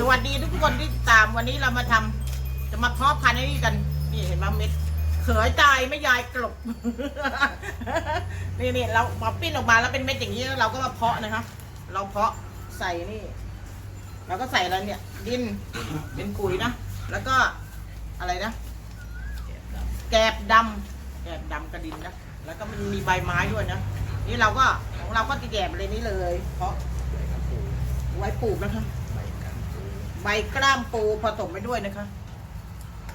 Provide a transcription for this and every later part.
สวัสดีทุกคนที่ตามวันนี้เรามาทำจะมาเพาะพันธุ์นี่กัน นี่เห็นไหมเม็ดเขยตายไม่ยายกลบ นี่นี่เราพอปิ้นออกมาแล้วเป็นเม็ดอย่างนี้เราก็มาเพาะนะคะเราเพาะใส่นี่เราก็ใส่อะไรเนี่ย ดินเป็นปุ๋ยนะแล้วก็อะไรนะ แกบดำแกบดำกระดินนะแล้วก็มันมีใบไม้ด้วยนะนี่เราก็ของเราก็ตีแกบเลยนี่เลย เพาะไว้ปลูกนะคะ ใบกล้ามปูผสมไปด้วยนะคะ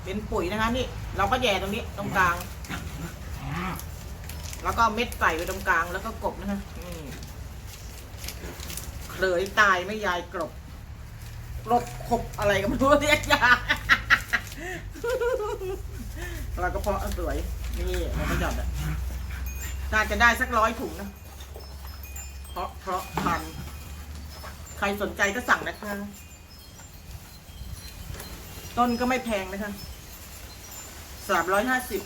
เป็นปุ๋ยนะคะนี่เราก็แย่ตรงนี้ตรงกลาง แล้วก็เม็ดใส่ไปตรงกลาง แล้วก็กบนะคะนี่เคลยตายไม่ยายกรบกรบขบอะไรก็ไม่รู้เรียกยาเราก็เพาะสวยนี่เราก็หยอดอะน่าจะได้สักร้อยถุงนะเพราะเพราะพัน ใครสนใจก็สั่งนะคะ ต้นก็ไม่แพงนะคะสามร้อยห้าสิบ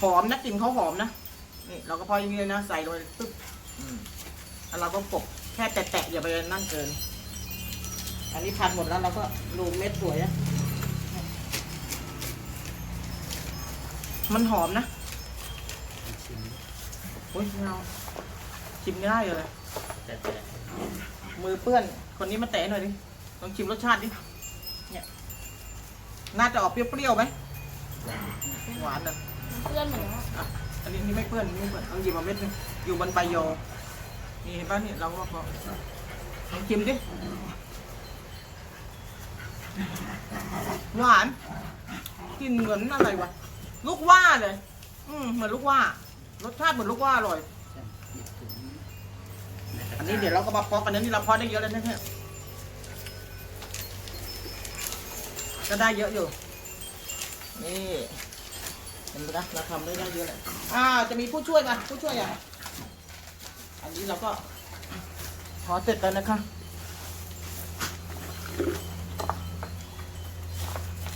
หอมนะกลิ่นเขาหอมนะนี่เราก็พออย่างนี้เลยนะใส่ลงไปปึ๊บอืมแล้วเราก็กบแค่แตะๆอย่าไปนั่นเกิน อันนี้พันหมดแล้วเราก็รูมเม็ดสวยนะมันหอมนะโอ้ยไม่เอาชิมง่ายเลยแต่แต่มือเปื้อน คนนี้มาแตะหน่อยดิ ลองชิมรสชาติดิ เนี่ย น่าจะออกเปรี้ยวๆไหม หวานนะเพื่อนเหมือนกันอะอันนี้นี่ไม่เปื้อนไม่เปื้อนลองหยิบมาเม็ดหนึงอยู่บนใบยอนี่เห็นป่ะนี่เราก็พอลองชิมดิ หวานกลินเหมือนอะไรวะ ลูกว่าเลย อืมเหมือนลูกว่า รสชาติเหมือนลูกว่าอร่อย อันนี้เดี๋ยวเราก็มาเพาะกันนะนี่เราเพาะได้เยอะแล้วนะเนี่ย ก็ได้เยอะอยู่ นี่เห็นไหมนะเราทำได้ได้เยอะเลยอ่า จะมีผู้ช่วยมาผู้ช่วยอะ อันนี้เราก็พอเสร็จแล้วนะคะ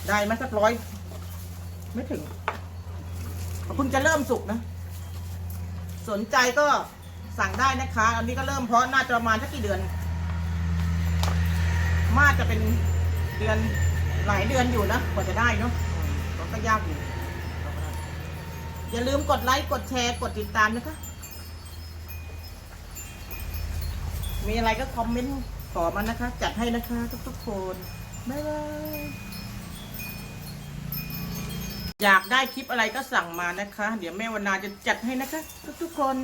ได้ไหมสักร้อย ไม่ถึงเพิ่งจะเริ่มสุกนะ สนใจก็สั่งได้นะคะ อันนี้ก็เริ่มเพาะน่าจะประมาณสักกี่เดือนมาจะเป็นเดือน หลายเดือนอยู่นะกว่าจะได้เนาะก็ก็ยากอยู่ อย่าลืมกดไลค์ กดแชร์ กดติดตามนะคะ มีอะไรก็คอมเมนต์ขอมานะคะ จัดให้นะคะ ทุกๆคน บ๊ายบาย อยากได้คลิปอะไรก็สั่งมานะคะ เดี๋ยวแม่วันนาจะจัดให้นะคะ ทุกๆคน